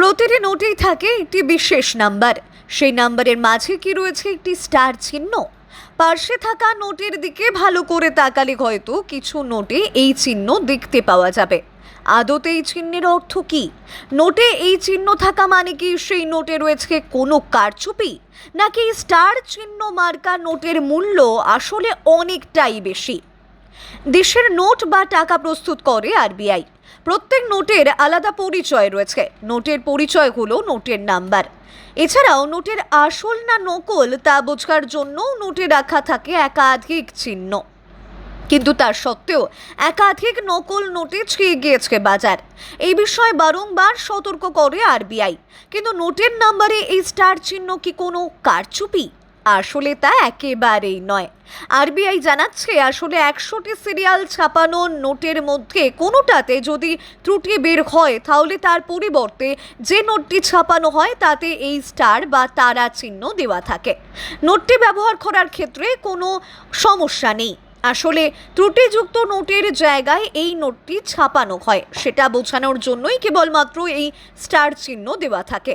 প্রতিটি নোটেই থাকে একটি বিশেষ নাম্বার। সেই নাম্বারের মাঝে কি রয়েছে একটি স্টার চিহ্ন? পার্শ্বে থাকা নোটের দিকে ভালো করে তাকালে হয়তো কিছু নোটে এই চিহ্ন দেখতে পাওয়া যাবে। আদতে এই চিহ্নের অর্থ কি? নোটে এই চিহ্ন থাকা মানে কি সেই নোটে রয়েছে কোনো কারচুপি? নাকি স্টার চিহ্ন মার্কা নোটের মূল্য আসলে অনেকটাই বেশি? দেশের নোট বা টাকা প্রস্তুত করে আরবিআই। প্রত্যেক নোটের আলাদা পরিচয় রয়েছে। নোটের পরিচয় হলো নোটের নাম্বার। এছাড়াও নোটের আসল না নকল তা বোঝার জন্য নোটে রাখা থাকে একাধিক চিহ্ন। কিন্তু তার সত্ত্বেও একাধিক নকল নোটে ছেয়ে গিয়েছে বাজার। এই বিষয়ে বারংবার সতর্ক করে আরবিআই। কিন্তু নোটের নাম্বারে এই স্টার চিহ্ন কি কোনো কারচুপি? আসলে তা একেবারেই নয়। আরবিআই জানাচ্ছে, আসলে একশোটি সিরিয়াল ছাপানো নোটের মধ্যে কোনোটাতে যদি ত্রুটি বের হয়, তাহলে তার পরিবর্তে যে নোটটি ছাপানো হয়, তাতে এই স্টার বা তারা চিহ্ন দেওয়া থাকে। নোটটি ব্যবহার করার ক্ষেত্রে কোনো সমস্যা নেই। আসলে ত্রুটিযুক্ত নোটের জায়গায় এই নোটটি ছাপানো হয়, সেটা বোঝানোর জন্যই কেবলমাত্র এই স্টার চিহ্ন দেওয়া থাকে।